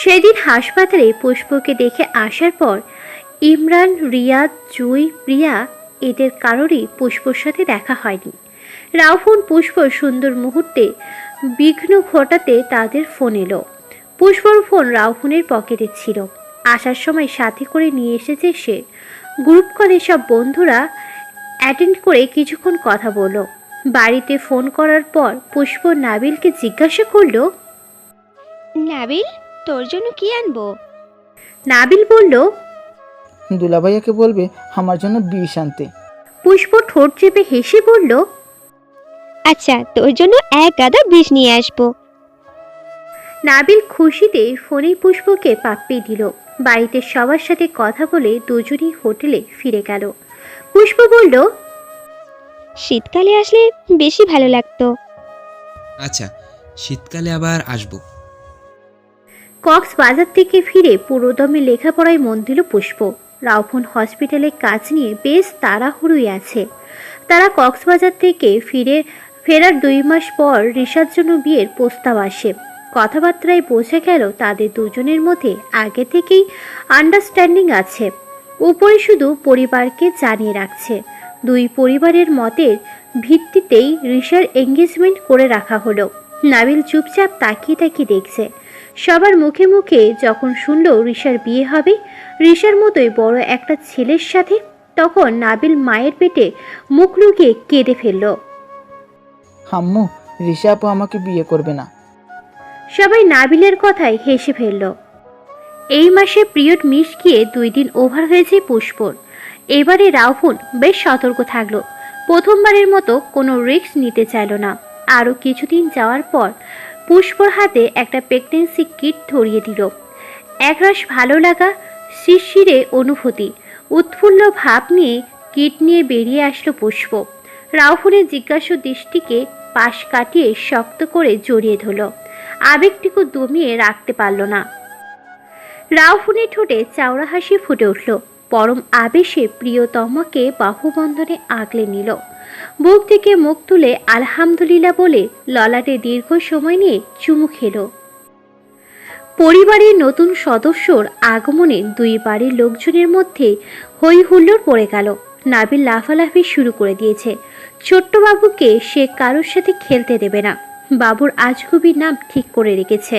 সেদিন হাসপাতালে পুষ্পকে দেখে আসার পর ইমরান, রিয়াদ, জুই, প্রিয়া এদের কারোরই পুষ্পর সাথে দেখা হয়নি। রাহুল, পুষ্পর সুন্দর মুহূর্তে বিঘ্ন ঘটাতে তাদের ফোন এলো। পুষ্পর ফোন রাহুনের পকেটে ছিল। আসার সময় সাথে করে নিয়ে এসেছে সে। গ্রুপ কলে সব বন্ধুরা অ্যাটেন্ড করে কিছুক্ষণ কথা বলল। বাড়িতে ফোন করার পর পুষ্প নাবিলকে জিজ্ঞাসা করল, নাবিল? তোর জন্য কি আনব? নাবিল বলল দুলাভাইয়াকে বলবে আমার জন্য বিষ আনতে। পুষ্প ঠোঁট চেপে হেসে বলল আচ্ছা তোর জন্য এক গাদা বিষ নিয়ে আসব। নাবিল খুশিতে ফোনে পুষ্পকে পাপ্পি দিল। বাড়িতে সবার সাথে কথা বলে দুজনই হোটেলে ফিরে গেল। পুষ্প বলল শীতকালে আসলে বেশি ভালো লাগতো। আচ্ছা শীতকালে আবার আসব। কক্সবাজার থেকে ফিরে পুরোদমে লেখাপড়ায় মন দিল পুষ্প। রাউফোন হসপিটালে কাজ নিয়ে বেশ তাড়াহুড়োই আছে। তারা কক্সবাজার থেকে ফিরে, ফেরার দুই মাস পর রিসার জন্য বিয়ের প্রস্তাব আসে। কথাবার্তায় বোঝা গেল তাদের দুজনের মধ্যে আগে থেকেই আন্ডারস্ট্যান্ডিং আছে। উপরে শুধু পরিবারকে জানিয়ে রাখছে। দুই পরিবারের মতের ভিত্তিতেই রিসার এঙ্গেজমেন্ট করে রাখা হলো। নাবিল চুপচাপ তাকিয়ে তাকিয়ে দেখছে। সবার মুখে মুখে যখন শুনল রিশার বিয়ে হবে রিশার মতোই বড় একটা ছেলের সাথে তখন নাবিল মায়ের পেটে মুখ লুকিয়ে কেঁদে ফেলল। আম্মু ঋষা আপু আমাকে বিয়ে করবে না। সবাই নাবিলের কথায় হেসে ফেলল। এই মাসে পিরিয়ড মিস গিয়ে দুই দিন ওভার হয়েছে পুষ্পর। এবারে রাহুল বেশ সতর্ক থাকল। প্রথমবারের মতো কোনো রিস্ক নিতে চাইল না। আরও কিছুদিন যাওয়ার পর পুষ্পর হাতে একটা প্রেগনেন্সি কিট ধরিয়ে দিল। একরাশ ভালো লাগা, শিরশিরে অনুভূতি, উৎফুল্ল ভাব নিয়ে কিট নিয়ে বেরিয়ে আসলো পুষ্প। রাহুলের জিজ্ঞাসু দৃষ্টিকে পাশ কাটিয়ে শক্ত করে জড়িয়ে ধরল। আবেগটিকে দমিয়ে রাখতে পারল না। রাহুনের ঠোঁটে চাওড়া হাসি ফুটে উঠল। পরম আবেশে প্রিয়তমকে বাহুবন্ধনে আগলে নিল। বুক থেকে মুখ তুলে আলহামদুলিল্লাহ বলে ললাটে দীর্ঘ সময় নিয়ে চুমু খেলো। পরিবারের নতুন সদস্যর আগমনে দুই বাড়ির লোকজনের মধ্যে হই হুল্লোড় পড়ে গেল। নাবিল লাফালাফি শুরু করে দিয়েছে। ছোট্ট বাবুকে সে কারোর সাথে খেলতে দেবে না। বাবুর আজগুবির নাম ঠিক করে রেখেছে।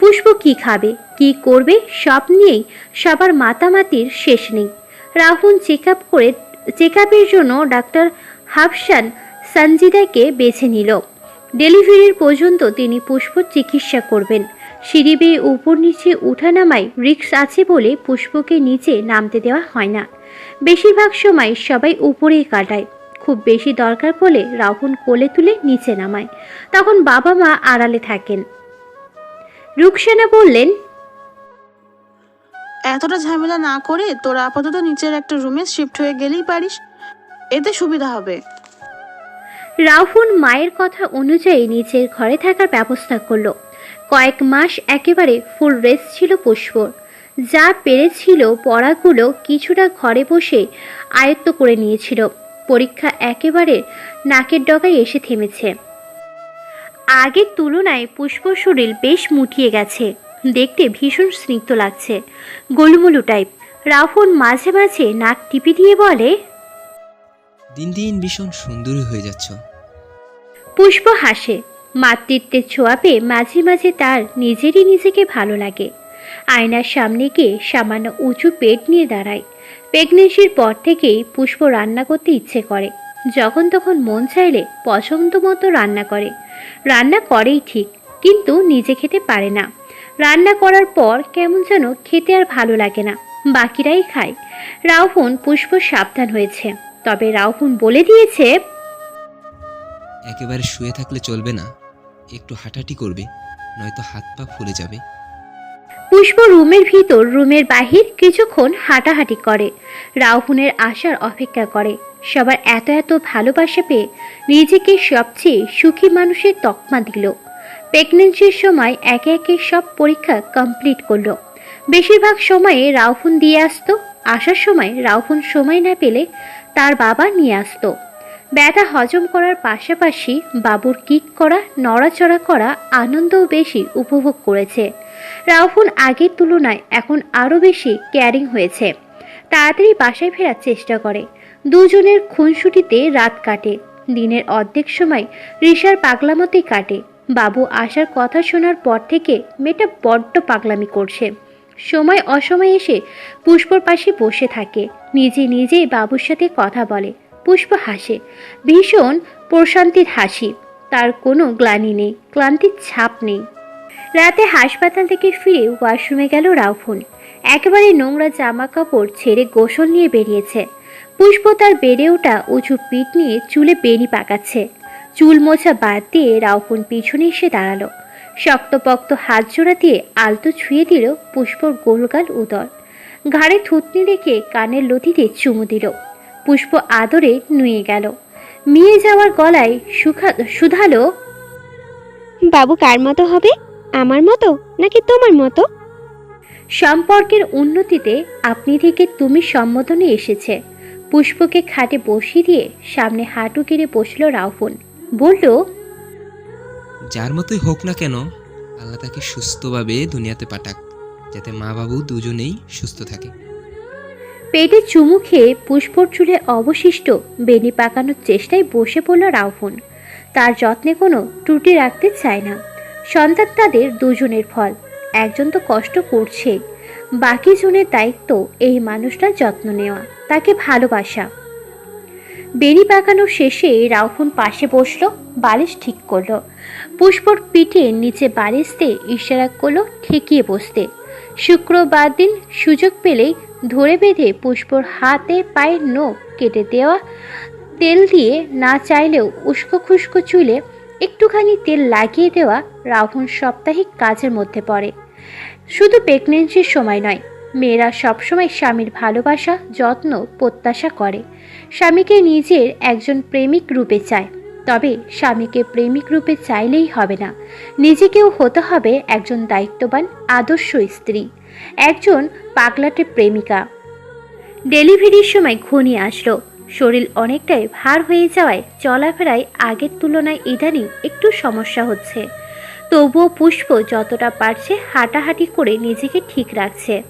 পুষ্প কি খাবে, কি করবে, সব নিয়েই সবার মাতামাতির শেষ নেই। রাহুল চেক আপ করে চেক আপের জন্য ডাক্তার হাফসান সঞ্জিদাকে বেছে নিল। ডেলিভারির পর্যন্ত তিনি পুষ্পর চিকিৎসা করবেন। সিঁড়ি বেয়ে উপর নিচে উঠানামায় রিক্স আছে বলে পুষ্পকে নিচে নামতে দেওয়া হয় না। বেশিরভাগ সময় সবাই উপরেই কাটায়। খুব বেশি দরকার পড়লে রাহুল কোলে তুলে নিচে নামায়। তখন বাবা মা আড়ালে থাকেন। রুকসানা বললেন, এতটা ঝামেলা না করে তোরা আপাতত নিচের একটা রুমে শিফট হয়ে গেলেই পারিস। এতে সুবিধা হবে। রাহুল মায়ের কথা অনুযায়ী নিচের ঘরে থাকার ব্যবস্থা করল। কয়েক মাস একেবারে ফুল রেস্ট ছিল পুষ্পর। যা পেরেছিল পড়াগুলো কিছুটা ঘরে বসে আয়ত্ত করে নিয়েছিল। পরীক্ষা একেবারে নাকের ডগায় এসে থেমেছে। আগের তুলনায় পুষ্পর শরীর বেশ মুটিয়ে গেছে। দেখতে ভীষণ স্নিগ্ধ লাগছে। গোলুমুলু টাইপ রাহুল মাঝে মাঝে নাক টিপি দিয়ে বলে দিন দিন ভীষণ সুন্দরী হয়ে যাচ্ছ। পুষ্প হাসে। মাতৃত্বের ছোঁয়া পেয়ে মাঝে মাঝে তার নিজেরই নিজেকে ভালো লাগে। আয়নার সামনে গিয়ে সামান্য উঁচু পেট নিয়ে দাঁড়ায়। প্রেগনেন্সির পর থেকেই পুষ্প রান্না করতে ইচ্ছে করে। যখন তখন মন চাইলে পছন্দ মতো রান্না করে। রান্না করেই ঠিক, কিন্তু নিজে খেতে পারে না। রান্না করার পর কেমন যেন খেতে আর ভালো লাগে না। বাকিরাই খায়। রাহুন পুষ্প সাবধান হয়েছে। তবে রাহুন বলে দিয়েছে একেবারে শুয়ে থাকলে চলবে না। একটু হাঁটাহাঁটি করবে নয়তো হাত পা ফুলে যাবে। পুষ্প রুমের ভিতর রুমের বাহির কিছুক্ষণ হাঁটাহাঁটি করে। রাহুনের আসার অপেক্ষা করে। সবার এত এত ভালোবাসা পেয়ে নিজেকে সবচেয়ে সুখী মানুষের তকমা দিল। প্রেগনেন্সির সময় একে একে সব পরীক্ষা কমপ্লিট করল। বেশিরভাগ সময়ে রাহুন দিয়ে আসতো আসার সময় রাহুন সময় না পেলে তার বাবা নিয়ে আসতো। ব্যথা হজম করার পাশাপাশি বাবুর কিক করা, নড়াচড়া করা আনন্দও বেশি উপভোগ করেছে। রাহুল আগের তুলনায় এখন আরও বেশি কেয়ারিং হয়েছে। তাড়াতাড়ি বাসায় ফেরার চেষ্টা করে। দুজনের খুনসুটিতে রাত কাটে। দিনের অর্ধেক সময় ঋষার পাগলামতেই কাটে। বাবু আসার কথা শোনার পর থেকে মেয়েটা বড্ড পাগলামি করছে। সময় অসময় এসে পুষ্পর পাশে বসে থাকে। নিজে নিজেই বাবুর সাথে কথা বলে। পুষ্প হাসে। ভীষণ প্রশান্তির হাসি। তার কোনো গ্লানি নেই, ক্লান্তির ছাপ নেই। রাতে হাসপাতাল থেকে ফিরে ওয়াশরুমে গেল রাউফুন একেবারে নোংরা জামা কাপড় ছেড়ে গোসল নিয়ে বেরিয়েছে। পুষ্প তার বেড়ে ওঠা উঁচু পিঠ নিয়ে চুলে বেনি পাকাচ্ছে। চুল মোছা বাদ দিয়ে রাউফুন পিছনে এসে দাঁড়াল। শক্তপক্ত হাত জোড়া দিয়ে আলতো ছুঁয়ে দিল পুষ্পর গোলগাল উদর। ঘাড়ে থুতনি রেখে কানের লতিতে চুমু দিল। পুষ্প আদরে নুয়ে গেল। মিয়ে যাওয়ার গলায় সুখা শুধালো বাবু কার মতো হবে? আমার মতো নাকি তোমার মতো? সম্পর্কের উন্নতিতে আপনি থেকে তুমি সম্বোধনে এসেছে। পুষ্পকে খাটে বসিয়ে দিয়ে সামনে হাঁটু কেড়ে বসল রাউফুন বলল যার মতোই হোক না কেন, আল্লাহ তাকে সুস্থভাবে দুনিয়াতে পাঠাক, যাতে মা বাবু দুজনেই সুস্থ থাকে। পেটে চুমু খেয়ে পুষ্পর চুলে অবশিষ্ট বেনি পাকানোর চেষ্টায় বসে পড়ল রাউফুন। তার যত্নে কোনো ত্রুটি রাখতে চায় না। সন্তান তাদের দুজনের ফল, একজন তো কষ্ট করছে। বাকি জনের দায়িত্ব এই মানুষটার যত্ন নেওয়া, তাকে ভালোবাসা। বেনি পাকানো শেষে রাউফুন পাশে বসল, বালিশ ঠিক করল। পুষ্পর পিঠে নিচে বালিশ দিয়ে ইশারা করল ঠেকিয়ে বসতে। শুক্রবার দিন সুযোগ পেলেই ধরে বেঁধে পুষ্পর হাতে পায়ের নোখ কেটে দেওয়া তেল দিয়ে না চাইলেও উস্কো খুস্কো চুলে একটুখানি তেল লাগিয়ে দেওয়া রাহুল সাপ্তাহিক কাজের মধ্যে পড়ে। শুধু প্রেগনেন্সির সময় নয় মেয়েরা সবসময় স্বামীর ভালোবাসা, যত্ন, প্রত্যাশা করে। স্বামীকে নিজের একজন প্রেমিক রূপে চায়। তবে স্বামীকে প্রেমিক রূপে চাইলেই হবে না। নিজেকেও হতে হবে একজন দায়িত্ববান, আদর্শ স্ত্রী। একজন পাগলাটে প্রেমিকা। ডেলিভারির সময় ঘনিয়ে আসলো। শরীর অনেকটাই ভার হয়ে যাওয়ায় চলাফেরায় আগের তুলনায় ইদানিং একটু সমস্যা হচ্ছে। তবুও পুষ্প যতটা পারছে হাঁটাহাঁটি করে নিজেকে ঠিক রাখছে।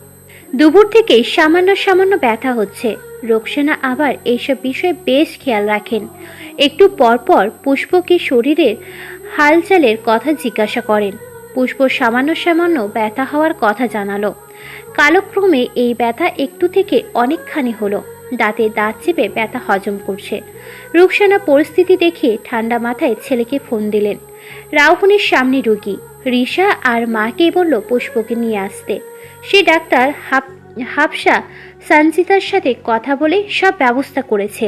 দুপুর থেকে সামান্য সামান্য ব্যথা হচ্ছে। রোকসানা আবার এইসব বিষয়ে বেশ খেয়াল রাখেন। একটু পরপর পুষ্পকে শরীরের হালচালের কথা জিজ্ঞাসা করেন। পুষ্প সামান্য সামান্য ব্যথা হওয়ার কথা জানালো। কালক্রমে এই ব্যথা একটু থেকে অনেকখানি হলো। দাঁতে দাঁত চেপে ব্যথা হজম করছে। রুকসানা পরিস্থিতি দেখে ঠান্ডা মাথায় ছেলেকে ফোন দিলেন। রাউফুনের সামনে রুগী। রিসা আর মাকে বলল পুষ্পকে নিয়ে আসতে। সে ডাক্তার হাফ হাফসা সঞ্চিতার সাথে কথা বলে সব ব্যবস্থা করেছে।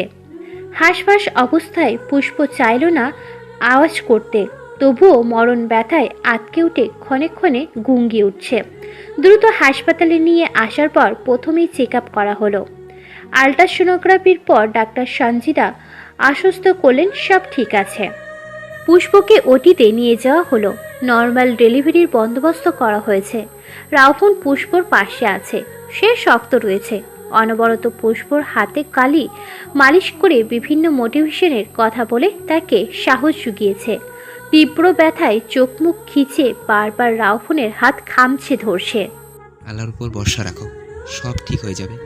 হাঁসফাঁস অবস্থায় পুষ্প চাইল না আওয়াজ করতে, তবুও মরণ ব্যথায় আটকে উঠে ক্ষণে ক্ষণে গুঙ্গি উঠছে। দ্রুত হাসপাতালে নিয়ে আসার পর প্রথমেই চেক আপ করা হলো। আলট্রাসোনোগ্রাফির পর ডাক্তার সঞ্জিতা আশ্বস্ত করলেন সব ঠিক আছে। পুষ্পকে ওটিতে নিয়ে যাওয়া হলো। নর্মাল ডেলিভারির বন্দোবস্ত করা হয়েছে। রাউফোন পুষ্পর পাশে আছে। সে শক্ত রয়েছে। অনবরত পুষ্পর হাতে কালি মালিশ করে বিভিন্ন মোটিভেশনের কথা বলে তাকে সাহস জুগিয়েছে। তীব্র ব্যথায় চোখ মুখ খিচে বারবার রাউফোনের হাত খামছে ধরছে। আল্লাহর উপর ভরসা রাখো। সব ঠিক হয়ে যাবে।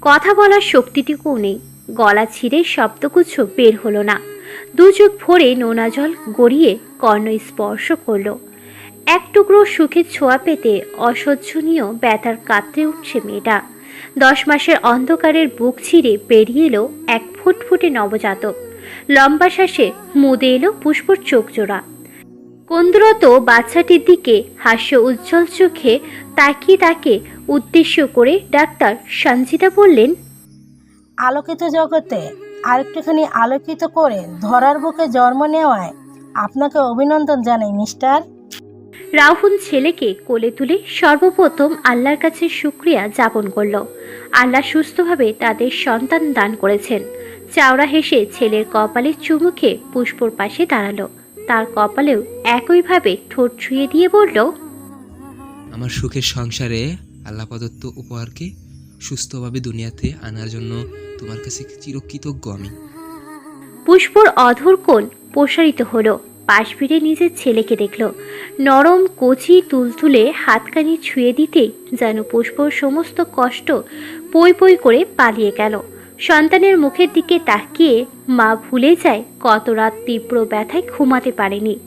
কথা বলার শক্তিটুকুও নেই। গলা ছিঁড়ে শব্দগুচ্ছ বের হলো না। দু ভরে নোনা জল গড়িয়ে কর্ণ স্পর্শ করল। এক টুকরো সুখের ছোঁয়া পেতে অসহ্যনীয় ব্যথার কাতরে উঠছে মেয়েটা। দশ মাসের অন্ধকারের বুক ছিঁড়ে বেরিয়ে এলো এক ফুটফুটে নবজাতক। লম্বা শ্বাসে মুদে এলো পুষ্পর চোখ জোড়া কন্দরত বাচ্চাটির দিকে হাস্য উজ্জ্বল চোখে তাকিয়ে তাকে উদ্দেশ্য করে ডাক্তার সঞ্জিতা বললেন, আলোকিত জগতে আরেকটুখানি আলোকিত করে ধরার বুকে জন্ম নেওয়ায় আপনাকে অভিনন্দন জানাই মিস্টার। রাহুল ছেলেকে কোলে তুলে সর্বপ্রথম আল্লাহর কাছে শুক্রিয়া যাপন করল। আল্লাহ সুস্থভাবে তাদের সন্তান দান করেছেন। চাওড়া হেসে ছেলের কপালে চুমুখে পুষ্পর পাশে দাঁড়াল। তার কপালেও একইভাবে ঠোঁট ছুঁয়ে দিয়ে বলল আমার সুখের সংসারে আল্লাহ প্রদত্ত উপহারকে সুস্থভাবে দুনিয়াতে আনার জন্য তোমার কাছে চিরকৃতজ্ঞ আমি। পুষ্পর অধর কোণ প্রসারিত হলো। পাশ ফিরে নিজের ছেলেকে দেখল। নরম কচি তুলতুলে হাতকানি ছুঁয়ে দিতেই যেন পুষ্পর সমস্ত কষ্ট পই পই করে পালিয়ে গেল। সন্তানের মুখের দিকে তাকিয়ে মা ভুলে যায় কত রাত তীব্র ব্যথায় ঘুমাতে পারেনি।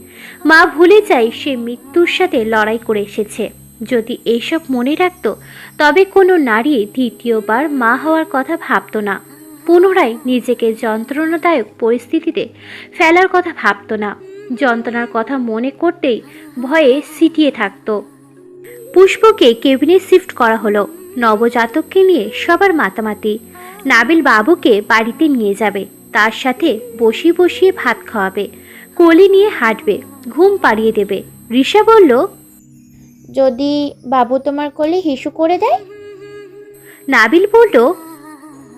মা ভুলে যায় সে মৃত্যুর সাথে লড়াই করে এসেছে। যদি এইসব মনে রাখত, তবে কোনো নারী দ্বিতীয়বার মা হওয়ার কথা ভাবত না। পুনরায় নিজেকে যন্ত্রণাদায়ক পরিস্থিতিতে ফেলার কথা ভাবত না। যন্ত্রণার কথা মনে করতেই ভয়ে সিটিয়ে থাকতো। পুষ্পকে কেবিনে শিফট করা হলো। নবজাতককে নিয়ে সবার মাতামাতি। নাবিল বাবুকে বাড়িতে নিয়ে যাবে। তার সাথে বসিয়ে বসিয়ে ভাত খাওয়াবে। কোলে নিয়ে হাঁটবে। ঘুম পাড়িয়ে দেবে। ঋষা বলল যদি বাবু তোমার কোলে হিসু করে দেয়? নাবিল বলল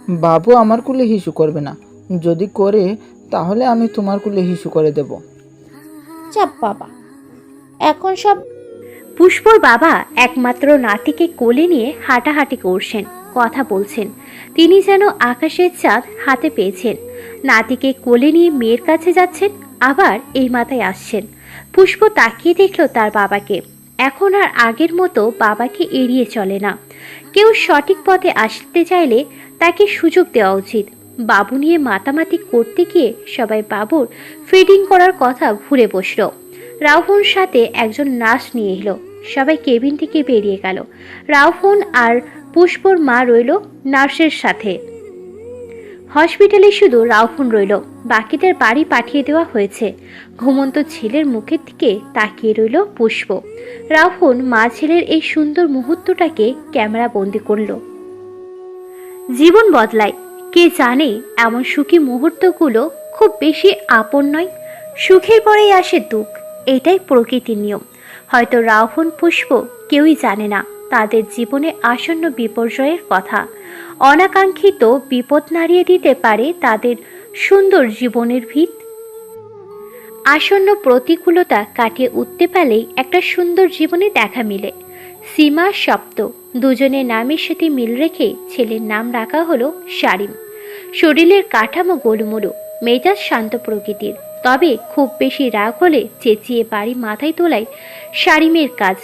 বাবু আমার কুলে হিসু করবে না। যদি করে তাহলে আমি তোমার কুলে হিসু করে দেব। চাপ বাবা। এখন সব পুষ্পর বাবা একমাত্র নাতিকে কোলে নিয়ে হাঁটাহাঁটি করছেন কথা বলছেন। তিনি যেন আকাশের চাঁদ হাতে পেয়েছেন। নাতিকে কোলে নিয়ে মেয়ের কাছে যাচ্ছেন আবার এই মাথায় আসছেন। পুষ্প তাকিয়ে দেখল তার বাবাকে। এখন আর আগের মতো বাবাকে এড়িয়ে চলে না। কেউ সঠিক পথে আসতে চাইলে তাকে সুযোগ দেওয়া উচিত। বাবু নিয়ে মাতামাতি করতে গিয়ে সবাই বাবুর ফিডিং করার কথা ভুলে বসল। রাহুল সাথে একজন নার্স নিয়ে এলো। সবাই কেবিন থেকে বেরিয়ে গেল। রাহুল আর পুষ্পর মা রইল নার্সের সাথে। হসপিটালে শুধু রাহুল রইল। বাকিদের বাড়ি পাঠিয়ে দেওয়া হয়েছে। ঘুমন্ত ছেলের মুখের দিকে তাকিয়ে রইল পুষ্প। রাহুল মা ছেলের এই সুন্দর মুহূর্তটাকে ক্যামেরা বন্দি করল। জীবন বদলায়। কে জানে এমন সুখী মুহূর্তগুলো খুব বেশি আপন নয়। সুখের পরেই আসে দুঃখ। এটাই প্রকৃতির নিয়ম। হয়তো রাহুল, পুষ্প কেউই জানে না তাদের জীবনে আসন্ন বিপর্যয়ের কথা। অনাকাঙ্ক্ষিত বিপদ নাড়িয়ে দিতে পারে তাদের সুন্দর জীবনের ভিত। আসন্ন প্রতিকূলতা কাটিয়ে উঠতে পারলেই একটা সুন্দর জীবনে দেখা মিলে। সীমা সপ্ত দুজনের নামের সাথে মিল রেখে ছেলের নাম রাখা হলো শারিম। শরীরের কাঠামো গোলুমোলু, মেজাজ শান্ত প্রকৃতির। তবে খুব বেশি রাগ হলে চেঁচিয়ে বাড়ি মাথায় তোলায় শারিমের কাজ।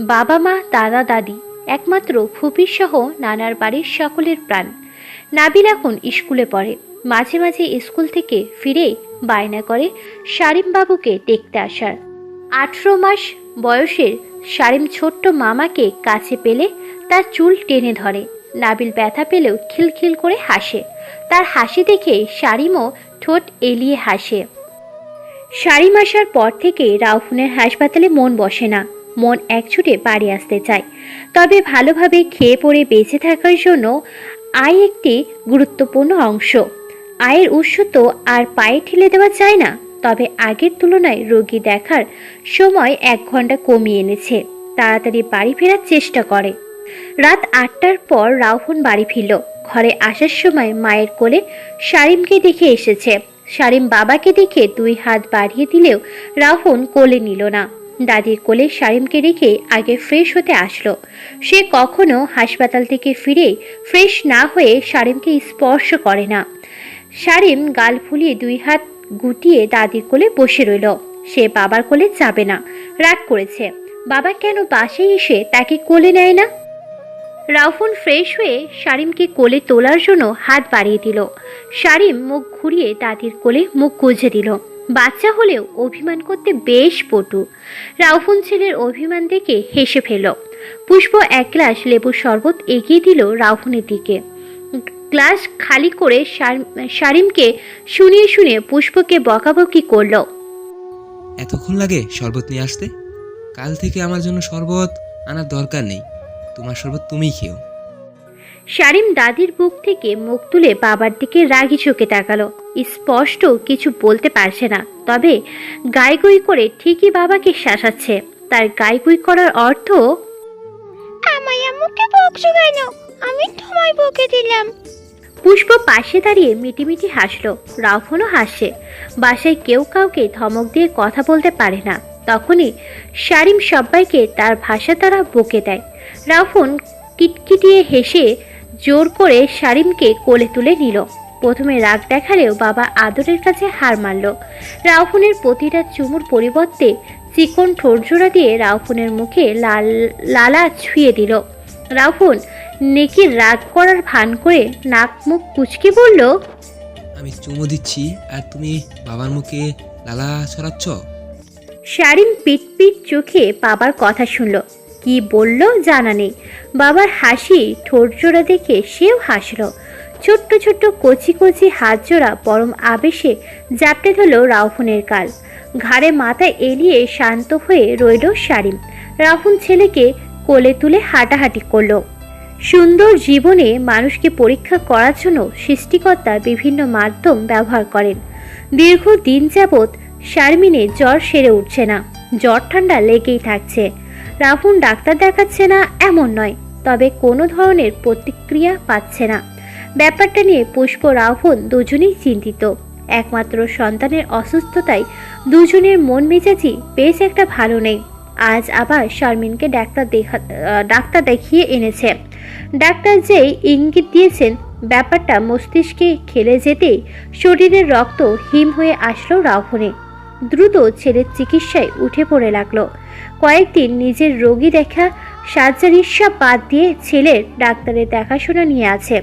বাবা মা, দাদা, দাদি একমাত্র ফুপির সহ নানার বাড়ির সকলের প্রাণ। নাবিল এখন স্কুলে পড়ে। মাঝে মাঝে স্কুল থেকে ফিরে বায়না করে শারিম বাবুকে দেখতে আসার। আঠেরো মাস বয়সের শারিম ছোট্ট মামাকে কাছে পেলে তার চুল টেনে ধরে। নাবিল ব্যথা পেলেও খিলখিল করে হাসে। তার হাসি দেখে শারিমও ঠোঁট এলিয়ে হাসে। শারিম আসার পর থেকে রাউফুনের হাসপাতালে মন বসে না। মন একছুটে বাড়ি আসতে চায়। তবে ভালোভাবে খেয়ে পড়ে বেঁচে থাকার জন্য আয় একটি গুরুত্বপূর্ণ অংশ। আয়ের উৎস তো আর পায়ে ঠেলে দেওয়া যায় না, তবে আগের তুলনায় রোগী দেখার সময় এক ঘণ্টা কমিয়ে এনেছে। তাড়াতাড়ি বাড়ি ফেরার চেষ্টা করে। রাত আটটার পর রাউফোন বাড়ি ফিরল। ঘরে আসার সময় মায়ের কোলে শারিমকে দেখে এসেছে। শারিম বাবাকে দেখে দুই হাত বাড়িয়ে দিলেও রাহুন কোলে নিল না। দাদির কোলে শারিমকে রেখে আগে ফ্রেশ হতে আসলো। সে কখনো হাসপাতাল থেকে ফিরে ফ্রেশ না হয়ে শারিমকে স্পর্শ করে না। শারিম গাল ফুলিয়ে দুই হাত গুটিয়ে দাদির কোলে বসে রইল। সে বাবার কোলে যাবে না, রাগ করেছে। বাবা কেন বাসে এসে তাকে কোলে নেয় না? রাউফুন ফ্রেশ হয়ে শারিমকে কোলে তোলার জন্য হাত বাড়িয়ে দিল। শারিম মুখ ঘুরিয়ে দাদির কোলে মুখ গুজে দিল। বাচ্চা হলেও অভিমান করতে বেশ পটু। রাউফুন ছেলের অভিমান দেখে হেসে ফেল পুষ্প এক গ্লাস লেবুর শরবত এগিয়ে দিল রাউফুনের দিকে। গ্লাস খালি করে শার- শারিমকে শুনিয়ে শুনিয়ে পুষ্পকে বকাবকি করল। এতক্ষণ লাগে শরবত নিয়ে আসতে? কাল থেকে আমার জন্য শরবত আনার দরকার নেই। তোমার শরবত তুমিই খেও। শারিম দাদির বুক থেকে মুখ তুলে বাবার দিকে রাগি চোখে তাকালো। স্পষ্ট কিছু বলতে পারছে না তবে গাইগুই করে ঠিকই বাবাকে শাসাচ্ছে। তার গাইগুই করার অর্থ আমায় আম্মুকে বকছো কেন আমি তোমায় বকে দিলাম। পুষ্প পাশে দাঁড়িয়ে মিটিমিটি হাসলো রাউফনও হাসে। বাসায় কেউ কাউকে ধমক দিয়ে কথা বলতে পারে না। তখনই শারিম সবাইকে তার ভাষা দ্বারা বকে দেয়। রাউফন কিটকিটিয়ে হেসে জোর করে শারিমকে কোলে তুলে নিল। প্রথমে রাগ দেখালেও বাবা আদরের কাছে হার মানল। রাউফুনের প্রতিটা চুমুর পরিবর্তে চিকন ঠোরজোড়া দিয়ে রাউফুনের মুখে লাল লালা ছুঁয়ে দিল। রাউফুন নেকি রাগ করার ভান করে নাক মুখ কুচকে বলল আমি চুমু দিচ্ছি আর তুমি বাবার মুখে লালা ছড়াচ্ছ? শারিন পিট পিট চোখে বাবার কথা শুনল। কি বলল জানা নেই। বাবার হাসি ঠোঁট জোড়া দেখে সেও হাসলো। ছোট্ট ছোট্ট কচি কচি হাত জোড়া পরম আবেশে জাপটে ধরল রাউফুনের কাল। ঘাড়ে মাথা এলিয়ে শান্ত হয়ে রইল শারিম রাহুন ছেলেকে কোলে তুলে হাঁটাহাঁটি করল। সুন্দর জীবনে মানুষকে পরীক্ষা করার জন্য সৃষ্টিকর্তা বিভিন্ন মাধ্যম ব্যবহার করেন। দীর্ঘ দিন যাবৎ শারমিনে জ্বর সেরে উঠছে না। জ্বর ঠান্ডা লেগেই থাকছে। রাহুন ডাক্তার দেখাচ্ছে না এমন নয়, তবে কোনো ধরনের প্রতিক্রিয়া পাচ্ছে না। ব্যাপারটা নিয়ে পুষ্প রাহুন দুজনেই চিন্তিত। একমাত্র সন্তানের অসুস্থতায় দুজনের মন মেজাজি বেশ একটা ভালো নেই। আজ আবার শারমিনকে ডাক্তার দেখা, ডাক্তার দেখিয়ে এনেছে। ডাক্তার যেই ইঙ্গিত দিয়েছেন, ব্যাপারটা মস্তিষ্কে খেলে যেতেই শরীরের রক্ত হিম হয়ে আসলো রাহুনে দ্রুত ছেলের চিকিৎসায় উঠে পড়ে লাগল। কয়েকদিন নিজের রোগী দেখা, সার্জারি সব বাদ দিয়ে ছেলের ডাক্তারের দেখাশোনা নিয়ে আছে।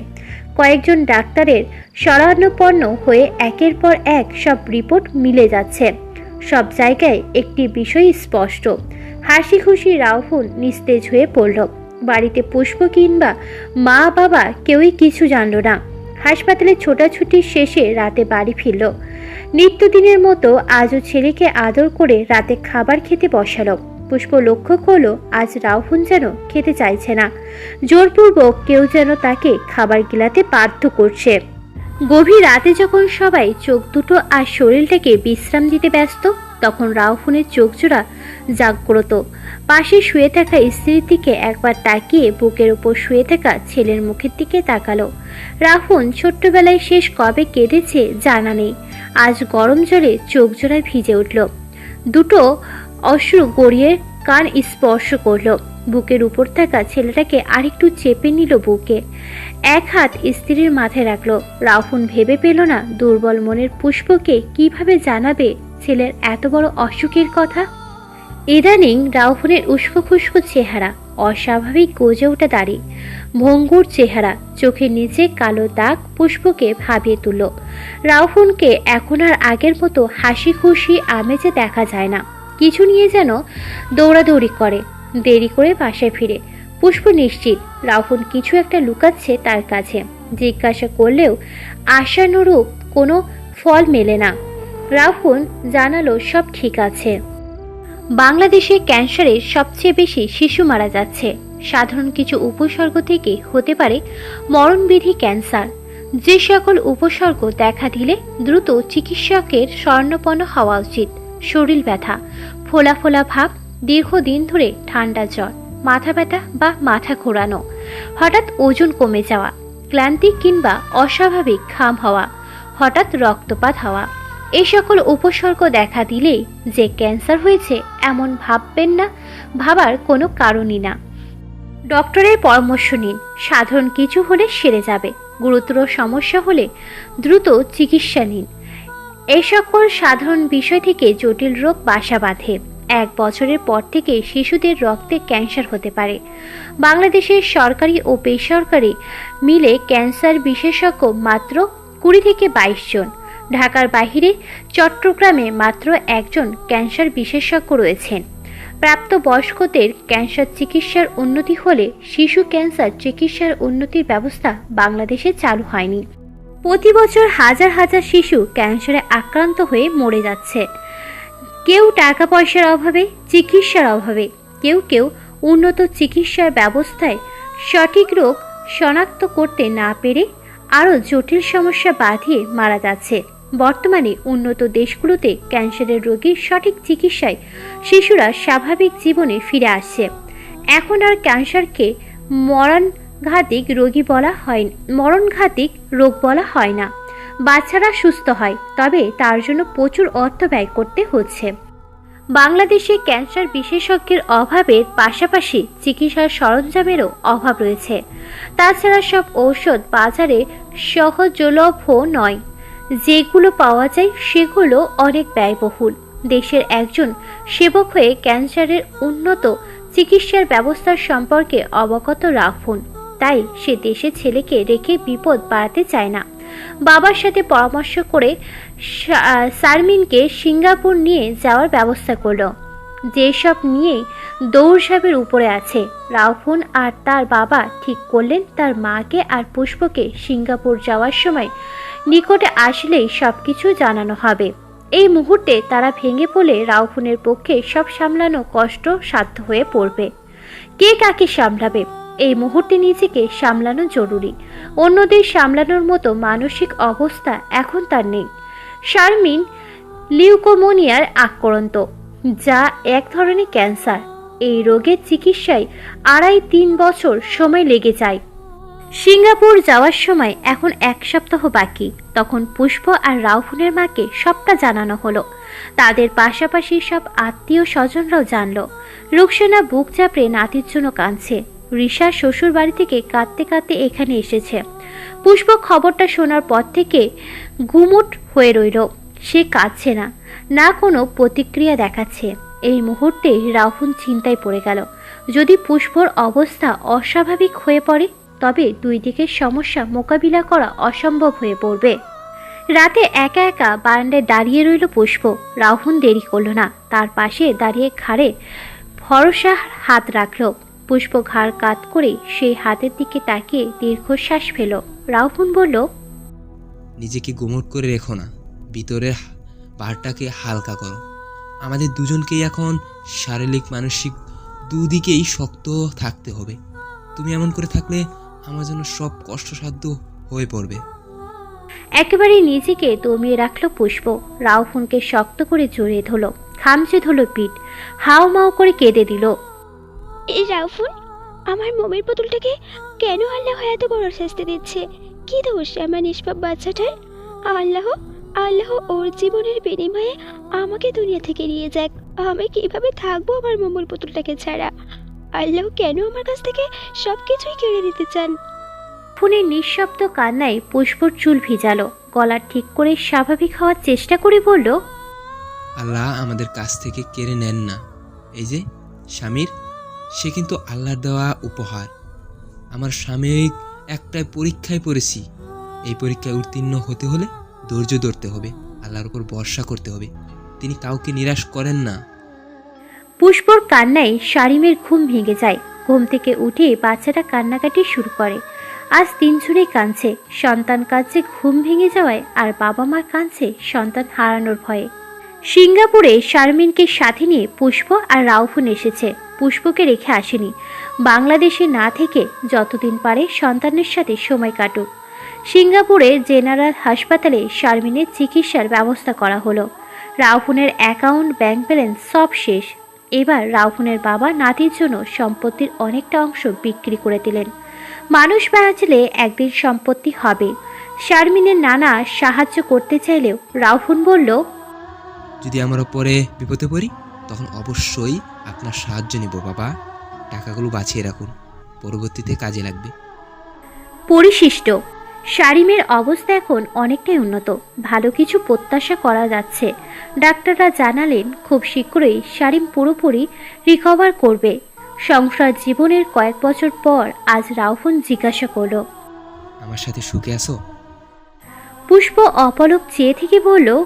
কয়েকজন ডাক্তারের শরণাপন্ন হয়ে একের পর এক সব রিপোর্ট মিলে যাচ্ছে। সব জায়গায় একটি বিষয় স্পষ্ট। হাসি খুশি রাহুল নিস্তেজ হয়ে পড়ল। বাড়িতে পুষ্প কিংবা মা বাবা কেউই কিছু জানল না। হাসপাতালে ছোটাছুটির শেষে রাতে বাড়ি ফিরল। নিত্যদিনের মতো আজও ছেলেকে আদর করে রাতে খাবার খেতে বসালো। পুষ্প লক্ষ্য করল, আজ রাহুল যেন খেতে চাইছে না। জোরপূর্বক কেউ যেন তাকে খাবার গিলাতে বাধ্য করছে। গভীর রাতে যখন সবাই চোখ দুটো আর শরীরটাকে বিশ্রাম দিতে ব্যস্ত তখন রাহুনের চোখ জোড়া জাগ্রত। পাশে শুয়ে থাকা স্ত্রীর দিকে একবার তাকিয়ে বুকের উপর শুয়ে থাকা ছেলের মুখের দিকে তাকালো। রাহুন ছোট্টবেলায় শেষ কবে কেঁদেছে জানা নেই। আজ গরম জলে চোখ জোড়ায় ভিজে উঠল। দুটো অশ্রু গড়িয়ে কান স্পর্শ করল। বুকের উপর থাকা ছেলেটাকে আরেকটু চেপে নিল বুকে। এক হাত স্ত্রীর মাথায় রাখল। রাহুন ভেবে পেল না দুর্বল মনের পুষ্পকে কীভাবে জানাবে ছেলের এত বড় অসুখের কথা? ইদানিং রাহুনের উস্কো খুস্কো চেহারা, অস্বাভাবিক গজে ওঠা দাড়ি, ভঙ্গুর চেহারা, চোখের নিচে কালো দাগ পুষ্পকে ভাবিয়ে তুলল। রাহুনকে এখন আর আগের মতো হাসি খুশি আমেজে দেখা যায় না। কিছু নিয়ে যেন দৌড়াদৌড়ি করে, দেরি করে বাসায় ফিরে। পুষ্প নিশ্চিত, রাহুল কিছু একটা লুকাচ্ছে তার কাছে। জিজ্ঞাসা করলেও আশানুরূপ কোনো ফল মেলে না। রাহুল জানালো, সব ঠিক আছে। বাংলাদেশে ক্যান্সারে সবচেয়ে বেশি শিশু মারা যাচ্ছে। সাধারণ কিছু উপসর্গ থেকে হতে পারে মরণবিধি ক্যান্সার। যে সকল উপসর্গ দেখা দিলে দ্রুত চিকিৎসকের স্বর্ণপন্ন হওয়া উচিত। শরীর ব্যথা, ফোলা ফোলা ভাব, দীর্ঘদিন ধরে ঠান্ডা জ্বর, মাথা ব্যথা বা মাথা ঘোরানো, হঠাৎ ওজন কমে যাওয়া, ক্লান্তি কিংবা অস্বাভাবিক ঘাম হওয়া, হঠাৎ রক্তপাত হওয়া। এই সকল উপসর্গ দেখা দিলেই যে ক্যান্সার হয়েছে এমন ভাববেন না, ভাবার কোনো কারণই না। ডক্টরের পরামর্শ নিন, সাধারণ কিছু হলে সেরে যাবে, গুরুতর সমস্যা হলে দ্রুত চিকিৎসা নিন। এই সকল সাধারণ বিষয় থেকে জটিল রোগ বাসা বাঁধে। এক বছরের পর থেকে শিশুদের রক্তে ক্যান্সার হতে পারে। বাংলাদেশের সরকারি ও বেসরকারি মিলে ক্যান্সার বিশেষজ্ঞ মাত্র কুড়ি থেকে বাইশ জন। ঢাকার বাহিরে চট্টগ্রামে মাত্র একজন ক্যান্সার বিশেষজ্ঞ রয়েছেন। প্রাপ্তবয়স্কদের ক্যান্সার চিকিৎসার উন্নতি হলে শিশু ক্যান্সার চিকিৎসার উন্নতির ব্যবস্থা বাংলাদেশে চালু হয়নি। প্রতি বছর হাজার হাজার শিশু ক্যান্সারে আক্রান্ত হয়ে মরে যাচ্ছে। কেউ টাকা পয়সার অভাবে, চিকিৎসার অভাবে, কেউ কেউ উন্নত চিকিৎসার ব্যবস্থায় সঠিক রোগ শনাক্ত করতে না পেরে আরও জটিল সমস্যা বাঁধিয়ে মারা যাচ্ছে। বর্তমানে উন্নত দেশগুলোতে ক্যান্সারের রোগীর সঠিক চিকিৎসায় শিশুরা স্বাভাবিক জীবনে ফিরে আসছে। এখন আর ক্যান্সারকে মরণঘাতিক রোগী বলা হয় মরণঘাতিক রোগ বলা হয় না। বাচ্চারা সুস্থ হয়, তবে তার জন্য প্রচুর অর্থ ব্যয় করতে হচ্ছে। বাংলাদেশে ক্যান্সার বিশেষজ্ঞের অভাবের পাশাপাশি চিকিৎসার সরঞ্জামেরও অভাব রয়েছে। তাছাড়া সব ঔষধ বাজারে সহজলভ্য নয়। যেগুলো পাওয়া যায় সেগুলো অনেক ব্যয়বহুল। দেশের একজন সেবক হয়ে ক্যান্সারের উন্নত চিকিৎসার ব্যবস্থার সম্পর্কে অবগত রাখুন। তাই সে দেশে ছেলেকে রেখে বিপদ বাড়াতে চায় না। বাবার সাথে পরামর্শ করে সারমিনকে সিঙ্গাপুর নিয়ে যাওয়ার ব্যবস্থা করল। যেসব নিয়ে দৌড়ঝাঁপের উপরে আছে রাহুন আর তার বাবা ঠিক করলেন তার মাকে আর পুষ্পকে সিঙ্গাপুর যাওয়ার সময় নিকটে আসলেই সব কিছু জানানো হবে। এই মুহূর্তে তারা ভেঙে পড়লে রাহুনের পক্ষে সব সামলানো কষ্ট সাধ্য হয়ে পড়বে। কে কাকে সামলাবে? এই মুহূর্তে নিজেকে সামলানো জরুরি। অন্যদের সামলানোর মতো মানসিক অবস্থা এখন তার নেই। শারমিন লিউকোমোনিয়ার আক্রান্ত, যা এক ধরনের ক্যান্সার। এই রোগের চিকিৎসায় আড়াই তিন বছর সময় লেগে যায়। সিঙ্গাপুর যাওয়ার সময় এখন এক সপ্তাহ বাকি। তখন পুষ্প আর রাহুনের মাকে সবটা জানানো হলো। তাদের পাশাপাশি সব আত্মীয় স্বজনরাও জানলো। রুকসানা বুক চাপড়ে নাতির জন্য কাঁদছে। ঋষা শ্বশুর বাড়ি থেকে কাঁদতে কাঁদতে এখানে এসেছে। পুষ্প খবরটা শোনার পর থেকে গুমুট হয়ে রইল। সে কাঁদছে না। না কোনো প্রতিক্রিয়া দেখাচ্ছে। এই মুহূর্তে রাহুল চিন্তায় পড়ে গেল। যদি পুষ্পর অবস্থা অস্বাভাবিক হয়ে পড়ে তবে দুই দিকের সমস্যা মোকাবিলা করা অসম্ভব হয়ে পড়বে। রাতে একা একা বারান্দায় দাঁড়িয়ে রইল পুষ্প। রাহুল দেরি করল না। তার পাশে দাঁড়িয়ে ঘাড়ে ভরসা হাত রাখল। পুষ্প ঘাড় কাত করে সেই হাতের দিকে তাকিয়ে দীর্ঘশ্বাস ফেল রাহুল বলল, নিজেকে গুমট করে রেখো না। ভিতরের বারটাকে হালকা করো। আমাদের দুজনকেই এখন শারীরিক, মানসিক দুদিকেই শক্ত থাকতে হবে। তুমি এমন করে থাকলে আমার জন্য সব কষ্টসাধ্য হয়ে পড়বে। একেবারে নিজেকে দমিয়ে রাখল পুষ্প। রাহুলকে শক্ত করে জড়িয়ে ধরলো খামচে ধরলো পিঠ। হাও মাও করে কেঁদে দিল। এই রাউফুন আমার মোমের পুতুলটাকে কেন আল্লাহ এত বড় শাস্তি দিচ্ছে? কি দোষ আমার নিষ্পাপ বাচ্চাটার? আল্লাহ আল্লাহ ওর জীবনের বিনিময়ে আমাকে দুনিয়া থেকে নিয়ে যাক। আমি কীভাবে থাকব আমার মোমর পুতুলটাকে ছাড়া? আল্লাহ কেন আমার কাছ থেকে সব কিছুই কেড়ে নিতে চান? ফোনের নিঃশব্দ কান্নায় পুষ্পর চুল ভিজালো গলা ঠিক করে স্বাভাবিক হওয়ার চেষ্টা করে বলল আল্লাহ আমাদের কাছ থেকে কেড়ে নেন না। এই যে স্বামীর সে কিন্তু আল্লাহর দেওয়া উপহার। আমার স্বামীর একটাই পরীক্ষায় পড়েছি। এই পরীক্ষায় উত্তীর্ণ হতে হলে ধৈর্য ধরতে হবে আল্লাহর উপর ভরসা করতে হবে। তিনি কাউকে নিরাশ করেন না। পুষ্পর কান্নায় শারিমের ঘুম ভেঙে যায়। ঘুম থেকে উঠে বাচ্চাটা কান্নাকাটি শুরু করে। আজ তিন ছুড়েই কাঁদছে। সন্তান কাঁদছে ঘুম ভেঙে যাওয়ায়, আর বাবা মা কাঁদছে সন্তান হারানোর ভয়ে। সিঙ্গাপুরে শারমিনকে সাথে নিয়ে পুষ্প আর রাউফুন এসেছে। পুষ্পকে রেখে আসেনি। বাংলাদেশে না থেকে যতদিন পারে সন্তানের সাথে সময় কাটুক। সিঙ্গাপুরে জেনারেল হাসপাতালে শারমিনের চিকিৎসার ব্যবস্থা করা হলো। রাউফুনের অ্যাকাউন্ট ব্যাংক ব্যালেন্স সব শেষ। এবার রাউফুনের বাবা নাতির জন্য সম্পত্তির অনেকটা অংশ বিক্রি করে দিলেন। মানুষ বাঁচলে একদিন সম্পত্তি হবে। শারমিনের নানা সাহায্য করতে চাইলেও রাউফুন বলল যদি আমার ওপরে বিপদে পড়ি তখন অবশ্যই আপনার সাহায্য নেব বাবা। টাকাগুলো বাঁচিয়ে রাখুন। পরবর্তীতে কাজে লাগবে। পরিশিষ্ট শারিমের অবস্থা এখন অনেকটাই উন্নত। ভালো কিছু প্রত্যাশা করা যাচ্ছে। ডাক্তাররা জানালেন খুব শীঘ্রই শারিম পুরোপুরি রিকভার করবে। সংসার জীবনের কয়েক বছর পর আজ রাউফুন জিজ্ঞাসা করল আমার সাথে সুখে আসো পুষ্প অপলক চেয়ে থেকে বলল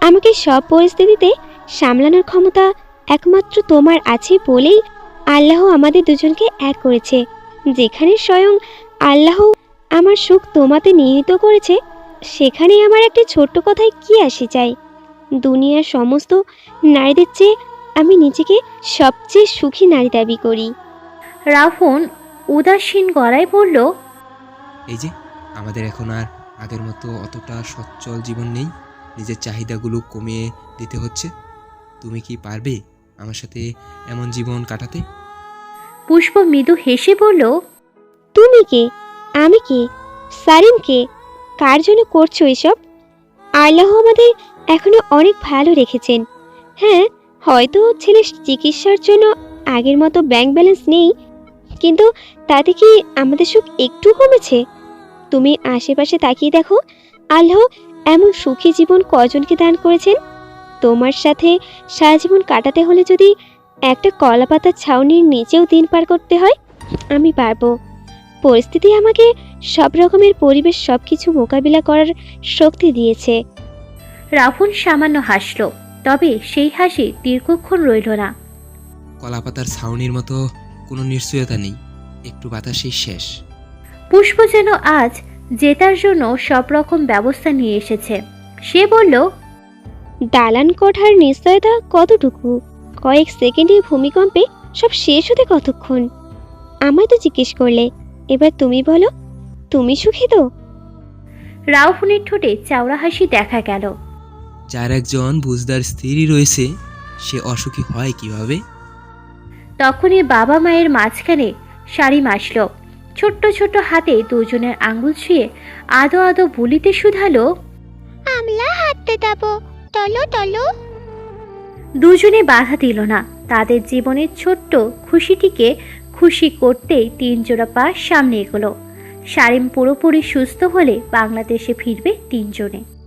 আমাকে সব পরিস্থিতিতে সামলানোর ক্ষমতা একমাত্র তোমার আছে বলেই আল্লাহ আমাদের দুজনকে এক করেছে। যেখানে স্বয়ং আল্লাহ আমার সুখ তোমাতে নিহিত করেছে সেখানে আমার একটি ছোট্ট কথায় কি আসে চাই দুনিয়ার সমস্ত নারীদের চেয়ে আমি নিজেকে সবচেয়ে সুখী নারী দাবি করি। রাফুন উদাসীন গলায় বলল এই যে আমাদের এখন আর আগের মতো অতটা সচ্ছল জীবন নেই। নিজের চাহিদাগুলো কমিয়ে দিতে হচ্ছে। তুমি কি পারবে আমার সাথে এমন জীবন কাটাতে? পুষ্প মৃদু হেসে বলল তুমি কে? আমি কে? সারিম কে? কার জন্য করছ এসব? আল্লাহ আমাদের এখনও অনেক ভালো রেখেছেন। হ্যাঁ হয়তো ছেলের চিকিৎসার জন্য আগের মতো ব্যাংক ব্যালেন্স নেই, কিন্তু তাতে কি আমাদের সুখ একটু কমেছে? তুমি আশেপাশে তাকিয়ে দেখো, আল্লাহ এমন সুখী জীবন কজনকে দান করেছেন? তোমার সাথে সারা জীবন কাটাতে হলে যদি একটা কলাপাতার ছাউনির নিচেও দিন পার করতে হয়, আমি পারব। পরিস্থিতি আমাকে সব রকমের পরিবেশ সব কিছু মোকাবিলা করার শক্তি দিয়েছে। রাহুল সামান্য হাসল তবে সেই হাসি দীর্ঘক্ষণ রইল না। কলাপাতার ছাউনির মতো কোনো নিশ্চয়তা নেই একটু বাতাসেই শেষ। পুষ্প যেন আজ জেতার জন্য সব রকম ব্যবস্থা নিয়ে এসেছে। সে বলল দালান কোঠার নিশ্চয়তা কতটুকু? কয়েক সেকেন্ডে ভূমিকম্পে সব শেষ হতে কতক্ষণ? আমায় তো জিজ্ঞেস করলে এবার তুমি বলো তুমি সুখী তো? রাহুলের ঠোঁটে চাওড়া হাসি দেখা গেল। যার একজন বুঝদার স্ত্রী রয়েছে সে অসুখী হয় কীভাবে? তখনই বাবা মায়ের মাঝখানে শাড়ি মাসল। ছোট্ট ছোট্ট হাতে দুজনের আঙ্গুল ছুঁয়ে আদো আদো বুলিতে শুধালো। আমলা হাঁটতে যাব চলো চলো দুজনে বাধা দিল না। তাদের জীবনের ছোট্ট খুশিটিকে খুশি করতেই তিন জোড়া পা সামনে এগোলো। সারিম পুরোপুরি সুস্থ হলে বাংলাদেশে ফিরবে তিনজনে।